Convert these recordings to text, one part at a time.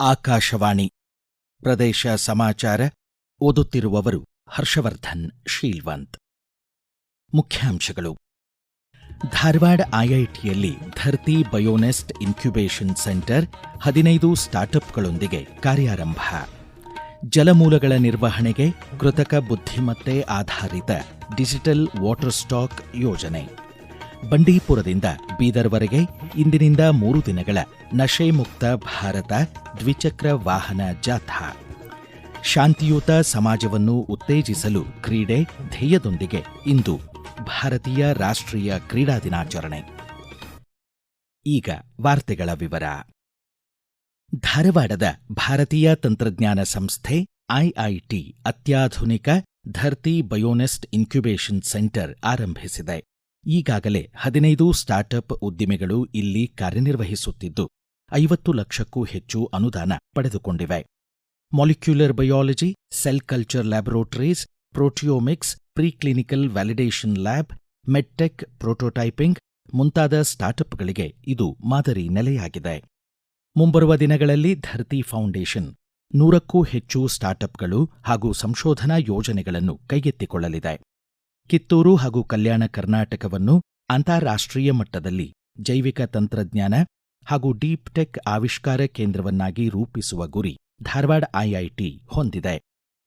ಆಕಾಶವಾಣಿ ಪ್ರದೇಶ ಸಮಾಚಾರ ಓದುತ್ತಿರುವವರು ಹರ್ಷವರ್ಧನ್, ಶೀಲ್ವಂತ್. ಮುಖ್ಯಾಂಶಗಳು. ಧಾರವಾಡ ಐಐಟಿಯಲ್ಲಿ ಧರ್ತಿ ಬಯೋನೆಸ್ಟ್ ಇನ್ಕ್ಯುಬೇಷನ್ ಸೆಂಟರ್ ಹದಿನೈದು ಸ್ಟಾರ್ಟ್ಅಪ್ಗಳೊಂದಿಗೆ ಕಾರ್ಯಾರಂಭ. ಜಲಮೂಲಗಳ ನಿರ್ವಹಣೆಗೆ ಕೃತಕ ಬುದ್ಧಿಮತ್ತೆ ಆಧಾರಿತ ಡಿಜಿಟಲ್ ವಾಟರ್ ಸ್ಟಾಕ್ ಯೋಜನೆ. ಬಂಡೀಪುರದಿಂದ ಬೀದರ್ವರೆಗೆ ಇಂದಿನಿಂದ ಮೂರು ದಿನಗಳ ನಶೆ ಮುಕ್ತ ಭಾರತ ದ್ವಿಚಕ್ರ ವಾಹನ ಜಾಥಾ. ಶಾಂತಿಯುತ ಸಮಾಜವನ್ನು ಉತ್ತೇಜಿಸಲು ಕ್ರೀಡೆ ಧ್ಯೇಯದೊಂದಿಗೆ ಇಂದು ಭಾರತೀಯ ರಾಷ್ಟ್ರೀಯ ಕ್ರೀಡಾ ದಿನಾಚರಣೆ. ಈಗ ವಾರ್ತೆಗಳ ವಿವರ. ಧಾರವಾಡದ ಭಾರತೀಯ ತಂತ್ರಜ್ಞಾನ ಸಂಸ್ಥೆ ಐಐಟಿ ಅತ್ಯಾಧುನಿಕ ಧರ್ತಿ ಬಯೋನೆಸ್ಟ್ ಇನ್ಕ್ಯುಬೇಷನ್ ಸೆಂಟರ್ ಆರಂಭಿಸಿದೆ. ಈಗಾಗಲೇ ಹದಿನೈದು ಸ್ಟಾರ್ಟ್ಅಪ್ ಉದ್ದಿಮೆಗಳು ಇಲ್ಲಿ ಕಾರ್ಯನಿರ್ವಹಿಸುತ್ತಿದ್ದು, ಐವತ್ತು ಲಕ್ಷಕ್ಕೂ ಹೆಚ್ಚು ಅನುದಾನ ಪಡೆದುಕೊಂಡಿವೆ. Molecular biology cell culture laboratories proteomics preclinical validation lab medtech prototyping ಮುಂತಾದ ಸ್ಟಾರ್ಟ್ಅಪ್ಗಳಿಗೆ ಇದು ಮಾದರಿ ನೆಲೆಯಾಗಿದೆ. ಮುಂಬರುವ ದಿನಗಳಲ್ಲಿ ಧರ್ತಿ ಫೌಂಡೇಶನ್ ನೂರಕ್ಕೂ ಹೆಚ್ಚು ಸ್ಟಾರ್ಟ್ಅಪ್ಗಳು ಹಾಗೂ ಸಂಶೋಧನಾ ಯೋಜನೆಗಳನ್ನು ಕೈಗೆತ್ತಿಕೊಳ್ಳಲಿದೆ. ಕಿತ್ತೂರು ಹಾಗೂ ಕಲ್ಯಾಣ ಕರ್ನಾಟಕವನ್ನು ಅಂತಾರಾಷ್ಟ್ರೀಯ ಮಟ್ಟದಲ್ಲಿ ಜೈವಿಕ ತಂತ್ರಜ್ಞಾನ ಹಾಗೂ ಡೀಪ್ ಟೆಕ್ ಆವಿಷ್ಕಾರ ಕೇಂದ್ರವನ್ನಾಗಿ ರೂಪಿಸುವ ಗುರಿ ಧಾರವಾಡ ಐಐಟಿ ಹೊಂದಿದೆ.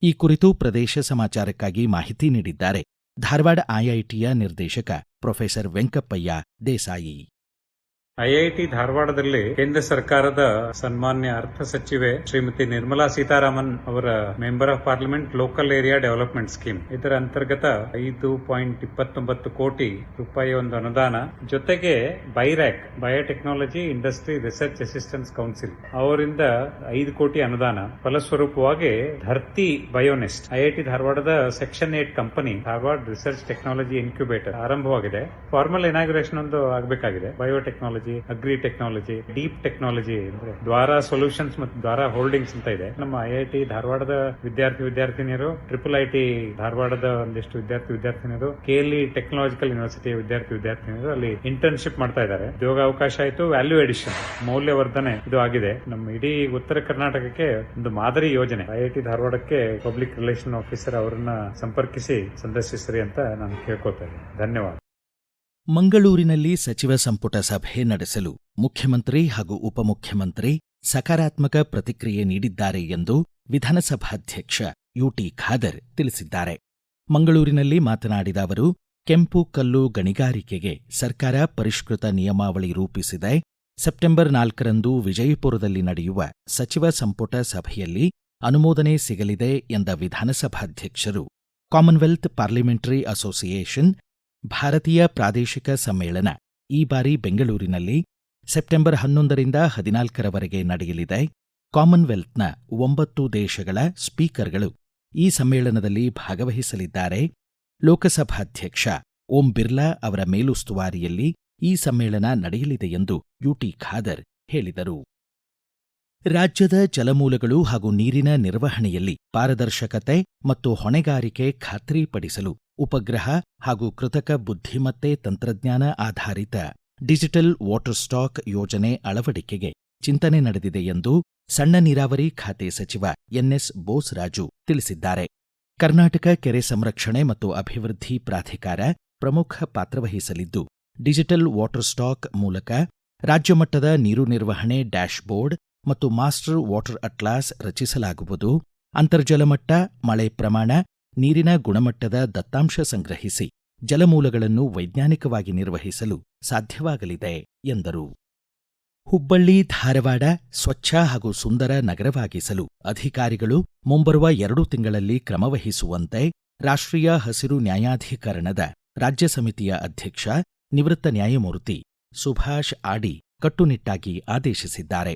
ಈ ಕುರಿತು ಪ್ರದೇಶ ಸಮಾಚಾರಕ್ಕಾಗಿ ಮಾಹಿತಿ ನೀಡಿದ್ದಾರೆ ಧಾರವಾಡ ಐಐಟಿಯ ನಿರ್ದೇಶಕ ಪ್ರೊಫೆಸರ್ ವೆಂಕಪ್ಪಯ್ಯ ದೇಸಾಯಿ. ಐಐಟಿ ಧಾರವಾಡದಲ್ಲಿ ಕೇಂದ್ರ ಸರ್ಕಾರದ ಸನ್ಮಾನ್ಯ ಅರ್ಥ ಸಚಿವೆ ಶ್ರೀಮತಿ ನಿರ್ಮಲಾ ಸೀತಾರಾಮನ್ ಅವರ member of parliament local area development scheme. ಇದರ ಅಂತರ್ಗತ ಐದು ಪಾಯಿಂಟ್ ಇಪ್ಪತ್ತೊಂಬತ್ತು ಕೋಟಿ ರೂಪಾಯಿ ಒಂದು ಅನುದಾನ. ಜೊತೆಗೆ BIRAC biotechnology industry research assistance council. ಅವರಿಂದ ಐದು ಕೋಟಿ ಅನುದಾನ. ಫಲಸ್ವರೂಪವಾಗಿ ಧರ್ತಿ ಬಯೋನೆಸ್ಟ್. ಐಐಟಿ ಧಾರವಾಡದ section eight company, Dharwad research technology incubator ಆರಂಭವಾಗಿದೆ. ಫಾರ್ಮಲ್ ಇನಾಗ್ರೇಷನ್ ಒಂದು ಆಗಬೇಕಾಗಿದೆ. Biotechnology agri technology deep technology ಅಂದ್ರೆ ದ್ವಾರ ಸೊಲ್ಯೂಷನ್ಸ್ ಮತ್ತು ದ್ವಾರ ಹೋಲ್ಡಿಂಗ್ಸ್ ಅಂತ ಇದೆ. ನಮ್ಮ ಐ ಐ ಟಿ ಧಾರವಾಡದ ವಿದ್ಯಾರ್ಥಿ ವಿದ್ಯಾರ್ಥಿನಿಯರು ಟ್ರಿಪಲ್ ಐ ಟಿ ಧಾರವಾಡದ ಒಂದಿಷ್ಟು ವಿದ್ಯಾರ್ಥಿ ವಿದ್ಯಾರ್ಥಿನಿಯರು ಕೆಎಲ್ಇ ಟೆಕ್ನಾಲಜಿಕಲ್ ಯೂನಿವರ್ಸಿಟಿ ವಿದ್ಯಾರ್ಥಿ ವಿದ್ಯಾರ್ಥಿನಿಯರು ಅಲ್ಲಿ ಇಂಟರ್ನ್ಶಿಪ್ ಮಾಡ್ತಾ ಇದ್ದಾರೆ. ಉದ್ಯೋಗ ಅವಕಾಶ ಆಯಿತು ವ್ಯಾಲ್ಯೂ ಎಡಿಷನ್ ಮೌಲ್ಯವರ್ಧನೆ ಇದು ಆಗಿದೆ. ನಮ್ಮ ಇಡೀ ಉತ್ತರ ಕರ್ನಾಟಕಕ್ಕೆ ಒಂದು ಮಾದರಿ ಯೋಜನೆ. ಐ ಐ ಟಿ ಧಾರವಾಡಕ್ಕೆ ಪಬ್ಲಿಕ್ ರಿಲೇಷನ್ ಆಫೀಸರ್ ಅವರನ್ನ ಸಂಪರ್ಕಿಸಿ ಸಂದರ್ಶಿಸ್ರಿ ಅಂತ ನಾನು ಕೇಳ್ಕೊತೇನೆ ಧನ್ಯವಾದ. ಮಂಗಳೂರಿನಲ್ಲಿ ಸಚಿವ ಸಂಪುಟ ಸಭೆ ನಡೆಸಲು ಮುಖ್ಯಮಂತ್ರಿ ಹಾಗೂ ಉಪಮುಖ್ಯಮಂತ್ರಿ ಸಕಾರಾತ್ಮಕ ಪ್ರತಿಕ್ರಿಯೆ ನೀಡಿದ್ದಾರೆ ಎಂದು ವಿಧಾನಸಭಾಧ್ಯಕ್ಷ ಯುಟಿ ಖಾದರ್ ತಿಳಿಸಿದ್ದಾರೆ. ಮಂಗಳೂರಿನಲ್ಲಿ ಮಾತನಾಡಿದ ಅವರು, ಕೆಂಪು ಕಲ್ಲು ಗಣಿಗಾರಿಕೆಗೆ ಸರ್ಕಾರ ಪರಿಷ್ಕೃತ ನಿಯಮಾವಳಿ ರೂಪಿಸಿದೆ. ಸೆಪ್ಟೆಂಬರ್ ನಾಲ್ಕರಂದು ವಿಜಯಪುರದಲ್ಲಿ ನಡೆಯುವ ಸಚಿವ ಸಂಪುಟ ಸಭೆಯಲ್ಲಿ ಅನುಮೋದನೆ ಸಿಗಲಿದೆ ಎಂದ ವಿಧಾನಸಭಾಧ್ಯಕ್ಷರು. ಕಾಮನ್ವೆಲ್ತ್ ಪಾರ್ಲಿಮೆಂಟರಿ ಅಸೋಸಿಯೇಷನ್ ಭಾರತೀಯ ಪ್ರಾದೇಶಿಕ ಸಮ್ಮೇಳನ ಈ ಬಾರಿ ಬೆಂಗಳೂರಿನಲ್ಲಿ ಸೆಪ್ಟೆಂಬರ್ ಹನ್ನೊಂದರಿಂದ ಹದಿನಾಲ್ಕರವರೆಗೆ ನಡೆಯಲಿದೆ. ಕಾಮನ್ವೆಲ್ತ್ನ ಒಂಬತ್ತು ದೇಶಗಳ ಸ್ಪೀಕರ್ಗಳು ಈ ಸಮ್ಮೇಳನದಲ್ಲಿ ಭಾಗವಹಿಸಲಿದ್ದಾರೆ. ಲೋಕಸಭಾಧ್ಯಕ್ಷ ಓಂ ಬಿರ್ಲಾ ಅವರ ಮೇಲುಸ್ತುವಾರಿಯಲ್ಲಿ ಈ ಸಮ್ಮೇಳನ ನಡೆಯಲಿದೆ ಎಂದು ಯುಟಿ ಖಾದರ್ ಹೇಳಿದರು. ರಾಜ್ಯದ ಜಲಮೂಲಗಳು ಹಾಗೂ ನೀರಿನ ನಿರ್ವಹಣೆಯಲ್ಲಿ ಪಾರದರ್ಶಕತೆ ಮತ್ತು ಹೊಣೆಗಾರಿಕೆ ಖಾತ್ರಿಪಡಿಸಲು ಉಪಗ್ರಹ ಹಾಗೂ ಕೃತಕ ಬುದ್ಧಿಮತ್ತೆ ತಂತ್ರಜ್ಞಾನ ಆಧಾರಿತ ಡಿಜಿಟಲ್ ವಾಟರ್ ಸ್ಟಾಕ್ ಯೋಜನೆ ಅಳವಡಿಕೆಗೆ ಚಿಂತನೆ ನಡೆದಿದೆ ಎಂದು ಸಣ್ಣ ನೀರಾವರಿ ಖಾತೆ ಸಚಿವ ಎನ್ಎಸ್ ಬೋಸ್ರಾಜು ತಿಳಿಸಿದ್ದಾರೆ. ಕರ್ನಾಟಕ ಕೆರೆ ಸಂರಕ್ಷಣೆ ಮತ್ತು ಅಭಿವೃದ್ಧಿ ಪ್ರಾಧಿಕಾರ ಪ್ರಮುಖ ಪಾತ್ರವಹಿಸಲಿದ್ದು ಡಿಜಿಟಲ್ ವಾಟರ್ ಸ್ಟಾಕ್ ಮೂಲಕ ರಾಜ್ಯಮಟ್ಟದ ನೀರು ನಿರ್ವಹಣೆ ಡ್ಯಾಶ್ ಬೋರ್ಡ್ ಮತ್ತು ಮಾಸ್ಟರ್ ವಾಟರ್ ಅಟ್ಲಾಸ್ ರಚಿಸಲಾಗುವುದು. ಅಂತರ್ಜಲ ಮಟ್ಟ, ಮಳೆ ಪ್ರಮಾಣ, ನೀರಿನ ಗುಣಮಟ್ಟದ ದತ್ತಾಂಶ ಸಂಗ್ರಹಿಸಿ, ಜಲಮೂಲಗಳನ್ನು ವೈಜ್ಞಾನಿಕವಾಗಿ ನಿರ್ವಹಿಸಲು ಸಾಧ್ಯವಾಗಲಿದೆ, ಎಂದರು. ಹುಬ್ಬಳ್ಳಿ, ಧಾರವಾಡ, ಸ್ವಚ್ಛ ಹಾಗೂ ಸುಂದರ ನಗರವಾಗಿಸಲು ಅಧಿಕಾರಿಗಳು ಮುಂಬರುವ ಎರಡು ತಿಂಗಳಲ್ಲಿ ಕ್ರಮವಹಿಸುವಂತೆ ರಾಷ್ಟ್ರೀಯ ಹಸಿರು ನ್ಯಾಯಾಧಿಕರಣದ ರಾಜ್ಯ ಸಮಿತಿಯ ಅಧ್ಯಕ್ಷ ನಿವೃತ್ತ ನ್ಯಾಯಮೂರ್ತಿ ಸುಭಾಷ್ ಆಡಿ ಕಟ್ಟುನಿಟ್ಟಾಗಿ ಆದೇಶಿಸಿದ್ದಾರೆ.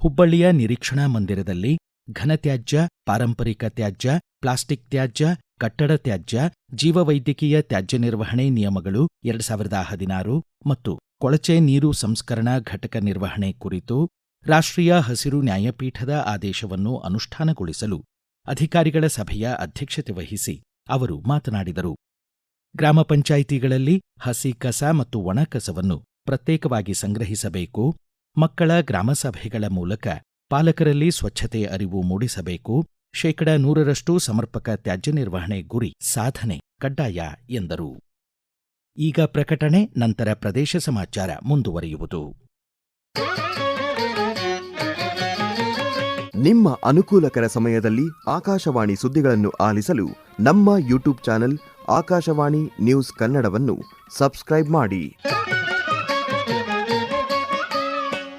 ಹುಬ್ಬಳ್ಳಿಯ ನಿರೀಕ್ಷಣಾ ಮಂದಿರದಲ್ಲಿ ಘನತ್ಯಾಜ್ಯ, ಪಾರಂಪರಿಕ ತ್ಯಾಜ್ಯ, ಪ್ಲಾಸ್ಟಿಕ್ ತ್ಯಾಜ್ಯ, ಕಟ್ಟಡ ತ್ಯಾಜ್ಯ, ಜೀವವೈದ್ಯಕೀಯ ತ್ಯಾಜ್ಯ ನಿರ್ವಹಣೆ ನಿಯಮಗಳು ಎರಡು ಸಾವಿರದ ಹದಿನಾರು ಮತ್ತು ಕೊಳಚೆ ನೀರು ಸಂಸ್ಕರಣಾ ಘಟಕ ನಿರ್ವಹಣೆ ಕುರಿತು ರಾಷ್ಟ್ರೀಯ ಹಸಿರು ನ್ಯಾಯಪೀಠದ ಆದೇಶವನ್ನು ಅನುಷ್ಠಾನಗೊಳಿಸಲು ಅಧಿಕಾರಿಗಳ ಸಭೆಯ ಅಧ್ಯಕ್ಷತೆ ವಹಿಸಿ ಅವರು ಮಾತನಾಡಿದರು. ಗ್ರಾಮ ಪಂಚಾಯಿತಿಗಳಲ್ಲಿ ಹಸಿ ಕಸ ಮತ್ತು ಒಣ ಕಸವನ್ನು ಪ್ರತ್ಯೇಕವಾಗಿ ಸಂಗ್ರಹಿಸಬೇಕು. ಮಕ್ಕಳ ಗ್ರಾಮಸಭೆಗಳ ಮೂಲಕ ಪಾಲಕರಲ್ಲಿ ಸ್ವಚ್ಛತೆ ಅರಿವು ಮೂಡಿಸಬೇಕು, ಶೇಕಡ ನೂರರಷ್ಟು ಸಮರ್ಪಕ ತ್ಯಾಜ್ಯ ನಿರ್ವಹಣೆ ಗುರಿ ಸಾಧನೆ ಕಡ್ಡಾಯ, ಎಂದರು. ಈಗ ಪ್ರಕಟಣೆ, ನಂತರ ಪ್ರದೇಶ ಸಮಾಚಾರ ಮುಂದುವರಿಯುವುದು. ನಿಮ್ಮ ಅನುಕೂಲಕರ ಸಮಯದಲ್ಲಿ ಆಕಾಶವಾಣಿ ಸುದ್ದಿಗಳನ್ನು ಆಲಿಸಲು ನಮ್ಮ ಯೂಟ್ಯೂಬ್ ಚಾನೆಲ್ ಆಕಾಶವಾಣಿ ನ್ಯೂಸ್ ಕನ್ನಡವನ್ನು ಸಬ್ಸ್ಕ್ರೈಬ್ ಮಾಡಿ.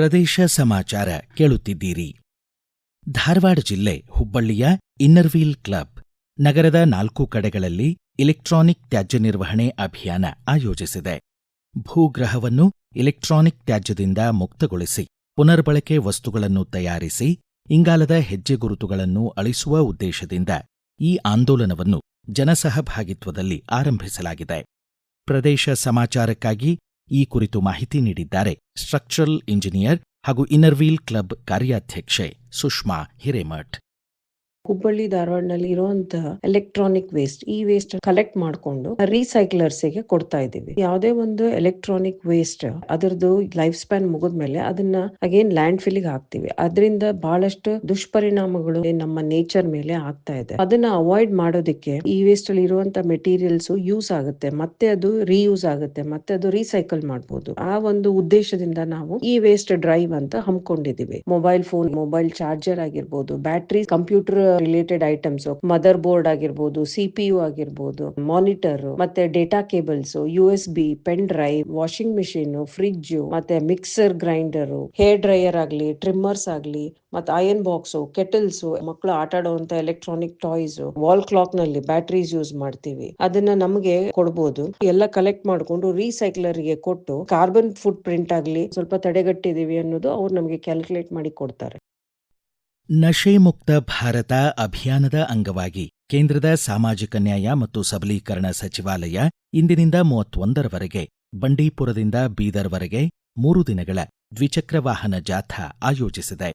ಪ್ರದೇಶ ಸಮಾಚಾರ ಕೇಳುತ್ತಿದ್ದೀರಿ. ಧಾರವಾಡ ಜಿಲ್ಲೆ ಹುಬ್ಬಳ್ಳಿಯ ಇನ್ನರ್ವೀಲ್ ಕ್ಲಬ್, ನಗರದ ನಾಲ್ಕು ಕಡೆಗಳಲ್ಲಿ ಇಲೆಕ್ಟ್ರಾನಿಕ್ ತ್ಯಾಜ್ಯ ನಿರ್ವಹಣೆ ಅಭಿಯಾನ ಆಯೋಜಿಸಿದೆ. ಭೂಗ್ರಹವನ್ನು ಇಲೆಕ್ಟ್ರಾನಿಕ್ ತ್ಯಾಜ್ಯದಿಂದ ಮುಕ್ತಗೊಳಿಸಿ, ಪುನರ್ಬಳಕೆ ವಸ್ತುಗಳನ್ನು ತಯಾರಿಸಿ, ಇಂಗಾಲದ ಹೆಜ್ಜೆ ಗುರುತುಗಳನ್ನು ಅಳಿಸುವ ಉದ್ದೇಶದಿಂದ ಈ ಆಂದೋಲನವನ್ನು ಜನಸಹಭಾಗಿತ್ವದಲ್ಲಿ ಆರಂಭಿಸಲಾಗಿದೆ. ಪ್ರದೇಶ ಸಮಾಚಾರಕ್ಕಾಗಿ ಈ ಕುರಿತು ಮಾಹಿತಿ ನೀಡಿದ್ದಾರೆ. ಸ್ಟ್ರಕ್ಚರಲ್ ಇಂಜಿನಿಯರ್ ಹಾಗೂ ಇನ್ನರ್ವೀಲ್ ಕ್ಲಬ್ ಕಾರ್ಯಾಧ್ಯಕ್ಷೆ ಸುಷ್ಮಾ ಹಿರೇಮಠ್. ಹುಬ್ಬಳ್ಳಿ ಧಾರವಾಡನಲ್ಲಿ ಇರುವಂತಹ ಎಲೆಕ್ಟ್ರಾನಿಕ್ ವೇಸ್ಟ್ ಈ ವೇಸ್ಟ್ ಕಲೆಕ್ಟ್ ಮಾಡಿಕೊಂಡು ರೀಸೈಕ್ಲರ್ಸ್ಗೆ ಕೊಡ್ತಾ ಇದೀವಿ ಯಾವುದೇ ಒಂದು ಎಲೆಕ್ಟ್ರಾನಿಕ್ ವೇಸ್ಟ್ ಅದರದ್ದು ಲೈಫ್ ಸ್ಪ್ಯಾನ್ ಮುಗಿದ್ಮೇಲೆ ಅದನ್ನ ಅಗೇನ್ ಲ್ಯಾಂಡ್ ಫಿಲ್ ಹಾಕ್ತಿವಿ. ಅದರಿಂದ ಬಹಳಷ್ಟು ದುಷ್ಪರಿಣಾಮಗಳು ನಮ್ಮ ನೇಚರ್ ಮೇಲೆ ಆಗ್ತಾ ಇದೆ. ಅದನ್ನ ಅವಾಯ್ಡ್ ಮಾಡೋದಕ್ಕೆ ಈ ವೇಸ್ಟ್ ಅಲ್ಲಿ ಇರುವಂತ ಮೆಟೀರಿಯಲ್ಸ್ ಯೂಸ್ ಆಗುತ್ತೆ. ಮತ್ತೆ ಅದು ರೀಯೂಸ್ ಆಗುತ್ತೆ. ಮತ್ತೆ ಅದು ರೀಸೈಕಲ್ ಮಾಡಬಹುದು ಆ ಒಂದು ಉದ್ದೇಶದಿಂದ ನಾವು ಈ ವೇಸ್ಟ್ ಡ್ರೈವ್ ಅಂತ ಹಮ್ಮಿಕೊಂಡಿದೀವಿ ಮೊಬೈಲ್ ಫೋನ್ ಮೊಬೈಲ್ ಚಾರ್ಜರ್ ಆಗಿರ್ಬೋದು battery computer related items mother board ಆಗಿರ್ಬೋದು ಸಿಪಿಯು ಆಗಿರ್ಬೋದು ಮಾನಿಟರ್ ಮತ್ತೆ data cables U S B pen drive washing machine fridge ಮತ್ತೆ ಮಿಕ್ಸರ್ ಗ್ರೈಂಡರ್ ಹೇರ್ ಡ್ರೈಯರ್ ಆಗ್ಲಿ ಟ್ರಿಮ್ಮರ್ಸ್ ಆಗ್ಲಿ, ಮತ್ತೆ ಅಯನ್ ಬಾಕ್ಸ್ ಕೆಟಲ್ಸ್ ಮಕ್ಕಳು ಆಟ ಆಡುವಂತ ಎಲೆಕ್ಟ್ರಾನಿಕ್ ಟಾಯ್ಸ್ ವಾಲ್ ಕ್ಲಾಕ್ನಲ್ಲಿ ಬ್ಯಾಟ್ರೀಸ್ ಯೂಸ್ ಮಾಡ್ತೀವಿ. ಅದನ್ನ ನಮಗೆ ಕೊಡ್ಬೋದು. ಎಲ್ಲ ಕಲೆಕ್ಟ್ ಮಾಡ್ಕೊಂಡು ರೀಸೈಕ್ಲರ್ಗೆ ಕೊಟ್ಟು ಕಾರ್ಬನ್ ಫುಟ್ ಪ್ರಿಂಟ್ ಆಗ್ಲಿ, ಸ್ವಲ್ಪ ತಡೆಗಟ್ಟಿದೀವಿ ಅನ್ನೋದು ಅವ್ರು ನಮಗೆ ಕ್ಯಾಲ್ಕುಲೇಟ್ ಮಾಡಿ ಕೊಡ್ತಾರೆ. ನಶೆ ಮುಕ್ತ ಭಾರತ ಅಭಿಯಾನದ ಅಂಗವಾಗಿ ಕೇಂದ್ರದ ಸಾಮಾಜಿಕ ನ್ಯಾಯ ಮತ್ತು ಸಬಲೀಕರಣ ಸಚಿವಾಲಯ ಇಂದಿನಿಂದ ಮೂವತ್ತೊಂದರವರೆಗೆ, ಬಂಡೀಪುರದಿಂದ ಬೀದರ್ವರೆಗೆ ಮೂರು ದಿನಗಳ ದ್ವಿಚಕ್ರ ವಾಹನ ಜಾಥಾ ಆಯೋಜಿಸಿದೆ.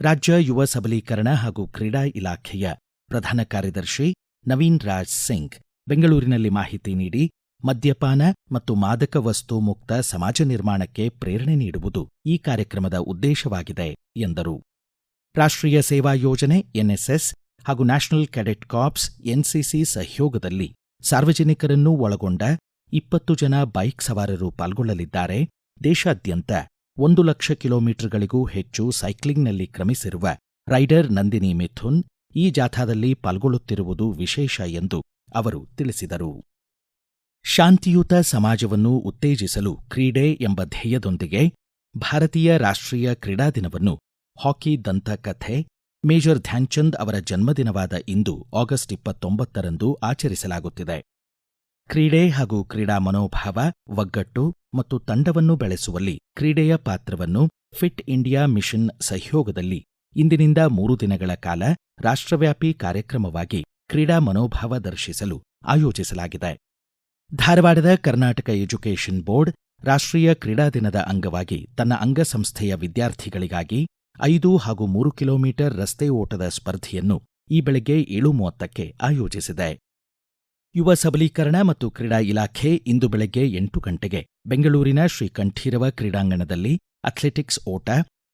ರಾಜ್ಯ ಯುವ ಸಬಲೀಕರಣ ಹಾಗೂ ಕ್ರೀಡಾ ಇಲಾಖೆಯ ಪ್ರಧಾನ ಕಾರ್ಯದರ್ಶಿ ನವೀನ್ ರಾಜ್ ಸಿಂಗ್ ಬೆಂಗಳೂರಿನಲ್ಲಿ ಮಾಹಿತಿ ನೀಡಿ, ಮದ್ಯಪಾನ ಮತ್ತು ಮಾದಕ ವಸ್ತು ಮುಕ್ತ ಸಮಾಜ ನಿರ್ಮಾಣಕ್ಕೆ ಪ್ರೇರಣೆ ನೀಡುವುದು ಈ ಕಾರ್ಯಕ್ರಮದ ಉದ್ದೇಶವಾಗಿದೆ ಎಂದರು. ರಾಷ್ಟ್ರೀಯ ಸೇವಾ ಯೋಜನೆ, ಎನ್ಎಸ್ಎಸ್ ಹಾಗೂ ನ್ಯಾಷನಲ್ ಕೆಡೆಟ್ ಕಾರ್ಪ್ಸ್, ಎನ್ಸಿಸಿ ಸಹಯೋಗದಲ್ಲಿ ಸಾರ್ವಜನಿಕರನ್ನು ಒಳಗೊಂಡ ಇಪ್ಪತ್ತು ಜನ ಬೈಕ್ ಸವಾರರು ಪಾಲ್ಗೊಳ್ಳಲಿದ್ದಾರೆ. ದೇಶಾದ್ಯಂತ ಒಂದು ಲಕ್ಷ ಕಿಲೋಮೀಟರ್ಗಳಿಗೂ ಹೆಚ್ಚು ಸೈಕ್ಲಿಂಗ್ನಲ್ಲಿ ಕ್ರಮಿಸಿರುವ ರೈಡರ್ ನಂದಿನಿ ಮಿಥುನ್ ಈ ಜಾಥಾದಲ್ಲಿ ಪಾಲ್ಗೊಳ್ಳುತ್ತಿರುವುದು ವಿಶೇಷ ಎಂದು ಅವರು ತಿಳಿಸಿದರು. ಶಾಂತಿಯುತ ಸಮಾಜವನ್ನು ಉತ್ತೇಜಿಸಲು ಕ್ರೀಡೆ ಎಂಬ ಧ್ಯೇಯದೊಂದಿಗೆ ಭಾರತೀಯ ರಾಷ್ಟ್ರೀಯ ಕ್ರೀಡಾ ದಿನವನ್ನು ಹಾಕಿ ದಂತಕಥೆ ಮೇಜರ್ ಧ್ಯಾನ್ಚಂದ್ ಅವರ ಜನ್ಮದಿನವಾದ ಇಂದು ಆಗಸ್ಟ್ ಇಪ್ಪತ್ತೊಂಬತ್ತರಂದು ಆಚರಿಸಲಾಗುತ್ತಿದೆ. ಕ್ರೀಡೆ ಹಾಗೂ ಕ್ರೀಡಾ ಮನೋಭಾವ, ಒಗ್ಗಟ್ಟು ಮತ್ತು ತಂಡವನ್ನು ಬೆಳೆಸುವಲ್ಲಿ ಕ್ರೀಡೆಯ ಪಾತ್ರವನ್ನು ಫಿಟ್ ಇಂಡಿಯಾ ಮಿಷನ್ ಸಹಯೋಗದಲ್ಲಿ ಇಂದಿನಿಂದ ಮೂರು ದಿನಗಳ ಕಾಲ ರಾಷ್ಟ್ರವ್ಯಾಪಿ ಕಾರ್ಯಕ್ರಮವಾಗಿ ಕ್ರೀಡಾ ಮನೋಭಾವ ದರ್ಶಿಸಲು ಆಯೋಜಿಸಲಾಗಿದೆ. ಧಾರವಾಡದ ಕರ್ನಾಟಕ ಎಜುಕೇಷನ್ ಬೋರ್ಡ್ ರಾಷ್ಟ್ರೀಯ ಕ್ರೀಡಾ ದಿನದ ಅಂಗವಾಗಿ ತನ್ನ ಅಂಗಸಂಸ್ಥೆಯ ವಿದ್ಯಾರ್ಥಿಗಳಿಗಾಗಿ ಐದು ಹಾಗೂ ಮೂರು ಕಿಲೋಮೀಟರ್ ರಸ್ತೆ ಓಟದ ಸ್ಪರ್ಧೆಯನ್ನು ಈ ಬೆಳಗ್ಗೆ ಏಳು ಮೂವತ್ತಕ್ಕೆ ಆಯೋಜಿಸಿದೆ. ಯುವ ಸಬಲೀಕರಣ ಮತ್ತು ಕ್ರೀಡಾ ಇಲಾಖೆ ಇಂದು ಬೆಳಗ್ಗೆ ಎಂಟು ಗಂಟೆಗೆ ಬೆಂಗಳೂರಿನ ಶ್ರೀ ಕಂಠೀರವ ಕ್ರೀಡಾಂಗಣದಲ್ಲಿ ಅಥ್ಲೆಟಿಕ್ಸ್ ಓಟ,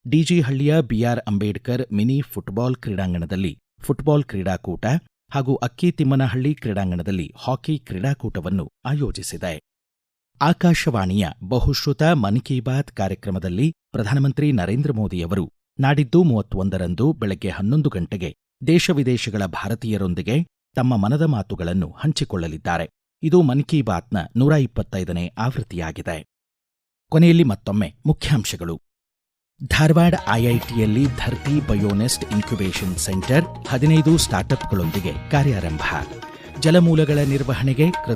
ಡಿಜಿಹಳ್ಳಿಯ ಬಿಆರ್ ಅಂಬೇಡ್ಕರ್ ಮಿನಿ ಫುಟ್ಬಾಲ್ ಕ್ರೀಡಾಂಗಣದಲ್ಲಿ ಫುಟ್ಬಾಲ್ ಕ್ರೀಡಾಕೂಟ ಹಾಗೂ ಅಕ್ಕಿತಿಮ್ಮನಹಳ್ಳಿ ಕ್ರೀಡಾಂಗಣದಲ್ಲಿ ಹಾಕಿ ಕ್ರೀಡಾಕೂಟವನ್ನು ಆಯೋಜಿಸಿದೆ. ಆಕಾಶವಾಣಿಯ ಬಹುಶ್ರುತ ಮನ್ ಕಿ ಬಾತ್ ಕಾರ್ಯಕ್ರಮದಲ್ಲಿ ಪ್ರಧಾನಮಂತ್ರಿ ನರೇಂದ್ರ ಮೋದಿಯವರು ನಾಡಿದ್ದು ಮೂವತ್ತೊಂದರಂದು ಬೆಳಗ್ಗೆ ಹನ್ನೊಂದು ಗಂಟೆಗೆ ದೇಶ ವಿದೇಶಗಳ ಭಾರತೀಯರೊಂದಿಗೆ ತಮ್ಮ ಮನದ ಮಾತುಗಳನ್ನು ಹಂಚಿಕೊಳ್ಳಲಿದ್ದಾರೆ. ಇದು ಮನ್ ಕಿ ಬಾತ್ನ ನೂರ ಇಪ್ಪತ್ತೈದನೇ ಆವೃತ್ತಿಯಾಗಿದೆ. ಕೊನೆಯಲ್ಲಿ ಮತ್ತೊಮ್ಮೆ ಮುಖ್ಯಾಂಶಗಳು. ಧಾರವಾಡ ಐಐಟಿಯಲ್ಲಿ ಧರ್ತಿ ಬಯೋನೆಸ್ಟ್ ಇನ್ಕ್ಯುಬೇಷನ್ ಸೆಂಟರ್ ಹದಿನೈದು ಸ್ಟಾರ್ಟ್ಅಪ್ಗಳೊಂದಿಗೆ ಕಾರ್ಯಾರಂಭ. ಜಲಮೂಲಗಳ ನಿರ್ವಹಣೆಗೆ